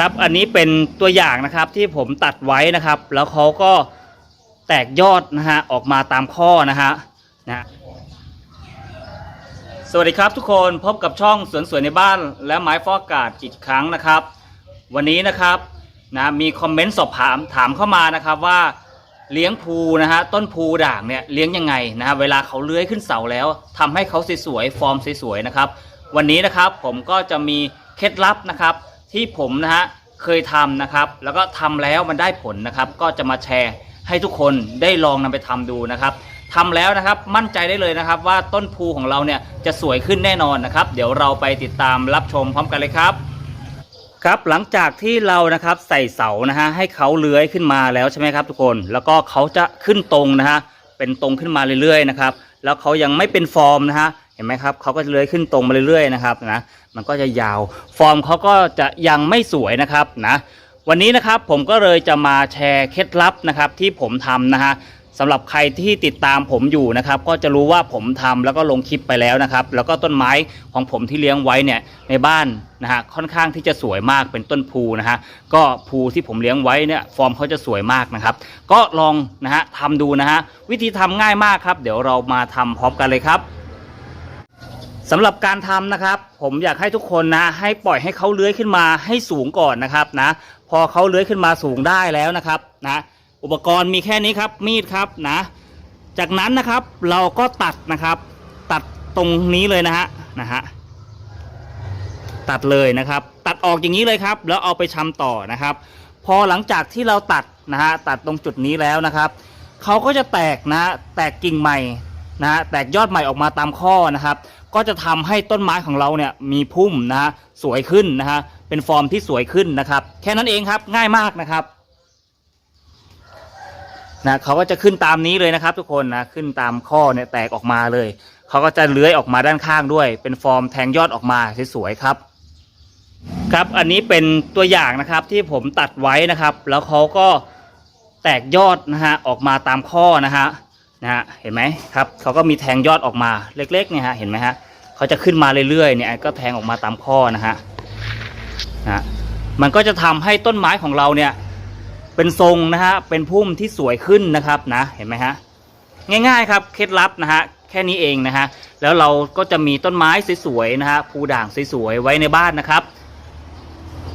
ครับ อันนี้เป็นตัวอย่างนะครับที่ผมตัดไว้นะครับ แล้วเขาก็แตกยอดนะฮะออกมาตามข้อนะฮะนะสวัสดีครับทุกคนพบกับช่องสวนสวยในบ้าน และไม้ฟอกอากาศอีกครั้งนะครับ วันนี้นะครับนะมีคอมเมนต์สอบถามถามเข้ามานะครับว่าเลี้ยงภูนะฮะต้นภูด่างเนี่ยเลี้ยงยังไงนะฮะเวลาเขาเลื้อยขึ้นเสาแล้วทำให้เขาสวยๆฟอร์มสวยๆนะครับ วันนี้นะครับผมก็จะมีเคล็ดลับนะครับ ที่ผมนะฮะเคยทำนะครับ แล้วก็ทำแล้วมันได้ผลนะครับ ก็จะมาแชร์ให้ทุกคนได้ลองนำไปทำดูนะครับทำแล้วนะครับมั่นใจได้เลยนะครับ ว่าต้นภูของเราเนี่ยจะสวยขึ้นแน่นอนนะครับ เดี๋ยวเราไปติดตามรับชมพร้อมกันเลยครับครับหลังจากที่เรานะครับใส่เสานะฮะให้เขาเลื้อยขึ้นมาแล้วใช่ไหมครับทุกคนแล้วก็เขาจะขึ้นตรงนะฮะเป็นตรงขึ้นมาเรื่อยๆนะครับแล้วเขายังไม่เป็นฟอร์มนะฮะ ห็นไหมครับเขาก็จะเลื้อยขึ้นตรงมาเรื่อยๆนะครับนะมันก็จะยาว ฟอร์มเขาก็จะยังไม่สวยนะครับนะวันนี้นะครับผมก็เลยจะมาแชร์เคล็ดลับนะครับที่ผมทำนะฮะสำหรับใครที่ติดตามผมอยู่นะครับ ก็จะรู้ว่าผมทำแล้วก็ลงคลิปไปแล้วนะครับ แล้วก็ต้นไม้ของผมที่เลี้ยงไว้เนี่ยในบ้านนะฮะค่อนข้างที่จะสวยมากเป็นต้นพูนะฮะก็ภูที่ผมเลี้ยงไว้เนี่ยฟอร์มเขาจะสวยมากนะครับ ก็ลองนะฮะทำดูนะฮะวิธีทำง่ายมากครับ เดี๋ยวเรามาทำพร้อมกันเลยครับ สำหรับการทำนะครับ ผมอยากให้ทุกคนนะ ให้ปล่อยให้เขาเลื้อยขึ้นมาให้สูงก่อนนะครับนะ พอเขาเลื้อยขึ้นมาสูงได้แล้วนะครับนะ อุปกรณ์มีแค่นี้ครับมีดครับนะ จากนั้นนะครับเราก็ตัดนะครับ ตัดตรงนี้เลยนะฮะนะฮะตัดเลยนะครับ ตัดออกอย่างนี้เลยครับ แล้วเอาไปชำต่อนะครับ พอหลังจากที่เราตัดนะฮะตัดตรงจุดนี้แล้วนะครับเขาก็จะแตกนะ แตกกิ่งใหม่ นะฮะแตกยอดใหม่ออกมาตามข้อนะครับ ก็จะทำให้ต้นไม้ของเราเนี่ยมีพุ่มนะฮะสวยขึ้นนะฮะเป็นฟอร์มที่สวยขึ้นนะครับ แค่นั้นเองครับง่ายมากนะครับนะเขาก็จะขึ้นตามนี้เลยนะครับ ทุกคนนะขึ้นตามข้อเนี่ยแตกออกมาเลยเขาก็จะเลื้อยออกมาด้านข้างด้วย เป็นฟอร์มแทงยอดออกมาสวยๆครับครับอันนี้เป็นตัวอย่างนะครับที่ผมตัดไว้นะครับ แล้วเขาก็แตกยอดนะฮะออกมาตามข้อนะฮะ นะฮะเห็นไหมครับเขาก็มีแทงยอดออกมาเล็กๆเนี่ยฮะเห็นไหมฮะเขาจะขึ้นมาเรื่อยๆเนี่ยก็แทงออกมาตามข้อนะฮะนะมันก็จะทำให้ต้นไม้ของเราเนี่ยเป็นทรงนะฮะเป็นพุ่มที่สวยขึ้นนะครับนะเห็นไหมฮะง่ายๆครับเคล็ดลับนะฮะแค่นี้เองนะฮะแล้วเราก็จะมีต้นไม้สวยๆนะฮะภูด่างสวยๆไว้ในบ้านนะครับ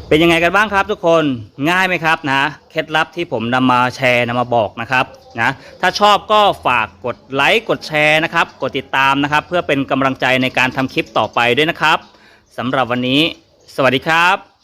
เป็นยังไงกันบ้างครับทุกคนง่ายไหมครับนะเคล็ดลับที่ผมนำมาแชร์นำมาบอกนะครับนะถ้าชอบก็ฝากกดไลค์กดแชร์นะครับกดติดตามนะครับ เพื่อเป็นกำลังใจในการทำคลิปต่อไปด้วยนะครับสำหรับวันนี้ สวัสดีครับ